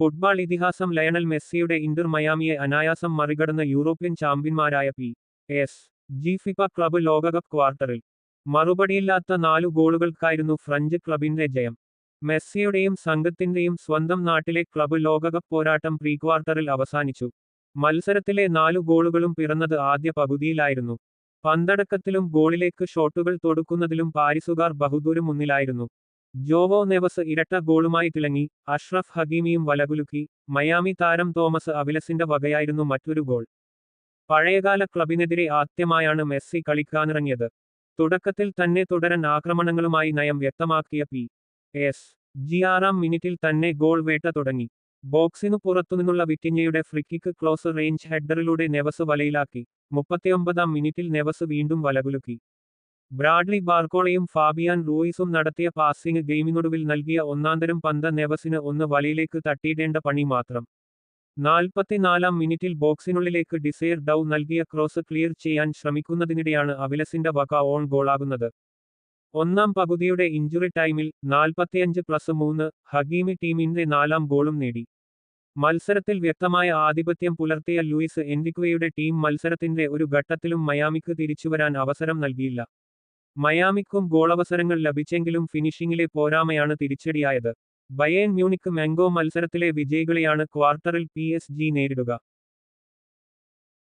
Football ഇതിഹാസം Lionel മെസ്സിയുടെ Inter മയാമിയെ അനായാസം മറികടന്ന യൂറോപ്യൻ ചാമ്പ്യന്മാരായ P. S. G. FIFA club ലോകകപ്പ് ക്വാർട്ടറിൽ. മറുപടിയില്ലാത്ത നാലു ഗോളുകൾക്കായിരുന്നു ഫ്രഞ്ച് ക്ലബിന്റെ ജയം. മെസ്സിയുടെയും സംഘത്തിന്റെയും സ്വന്തം നാട്ടിലെ ക്ലബ് ലോകകപ്പ് പോരാട്ടം പ്രീ ക്വാർട്ടറിൽ അവസാനിച്ചു. മത്സരത്തിലെ നാലു ഗോളുകളും പിറന്നത് ആദ്യ പകുതിയിലായിരുന്നു. പന്തടക്കത്തിലും ഗോളിലേക്ക് ഷോട്ടുകൾ തൊടുക്കുന്നതിലും പാരിസുകാർ ബഹുദൂരം മുന്നിലായിരുന്നു. ജോവോ നെവസ് ഇരട്ട ഗോളുമായി തിളങ്ങി അഷ്റഫ് ഹഗീമിയും വലകുലുക്കി മയാമി താരം തോമസ് അവിലസിന്റെ വകയായിരുന്നു മറ്റൊരു ഗോൾ. പഴയകാല ക്ലബിനെതിരെ ആദ്യമായാണ് മെസ്സി കളിക്കാനിറങ്ങിയത്. തുടക്കത്തിൽ തന്നെ തുടരൻ ആക്രമണങ്ങളുമായി നയം വ്യക്തമാക്കിയ പി. എസ്. ജി. ആറാം മിനിറ്റിൽ തന്നെ ഗോൾ വേട്ട തുടങ്ങി. ബോക്സിനു പുറത്തുനിന്നുള്ള വിറ്റിഞ്ഞയുടെ ഫ്രിക്കിക്ക് ക്ലോസ് റേഞ്ച് ഹെഡറിലൂടെ നെവസ് വലയിലാക്കി. മുപ്പത്തിയൊമ്പതാം മിനിറ്റിൽ നെവസ് വീണ്ടും വലകുലുക്കി. ബ്രാഡ്ലി ബാർക്കോളയും ഫാബിയാൻ റൂയിസും നടത്തിയ പാസിംഗ് ഗെയിമിനൊടുവിൽ നൽകിയ ഒന്നാന്തരം പന്ത് നെവസിന് ഒന്ന് വലയിലേക്ക് തട്ടിയിടേണ്ട പണി മാത്രം. നാൽപ്പത്തിനാലാം മിനിറ്റിൽ ബോക്സിനുള്ളിലേക്ക് ഡിസൈർ ഡൌ നൽകിയ ക്രോസ് ക്ലിയർ ചെയ്യാൻ ശ്രമിക്കുന്നതിനിടെയാണ് അവിലസിന്റെ വക ഓൺ ഗോളാകുന്നത്. ഒന്നാം പകുതിയുടെ ഇഞ്ചുറി ടൈമിൽ നാൽപ്പത്തിയഞ്ച് പ്ലസ് മൂന്ന് ഹഗീമി ടീമിന്റെ നാലാം ഗോളും നേടി. മത്സരത്തിൽ വ്യക്തമായ ആധിപത്യം പുലർത്തിയ ലൂയിസ് എൻഡിക്വയുടെ ടീം മത്സരത്തിന്റെ ഒരു ഘട്ടത്തിലും മയാമിക്ക് തിരിച്ചുവരാൻ അവസരം നൽകിയില്ല. മയാമിക്കും ഗോളവസരങ്ങൾ ലഭിച്ചെങ്കിലും ഫിനിഷിംഗിലെ പോരാമയാണ് തിരിച്ചടിയായത്. ബയേൺ മ്യൂണിക്ക് മാംഗോ മത്സരത്തിലെ വിജയികളെയാണ് ക്വാർട്ടറിൽ പി നേരിടുക.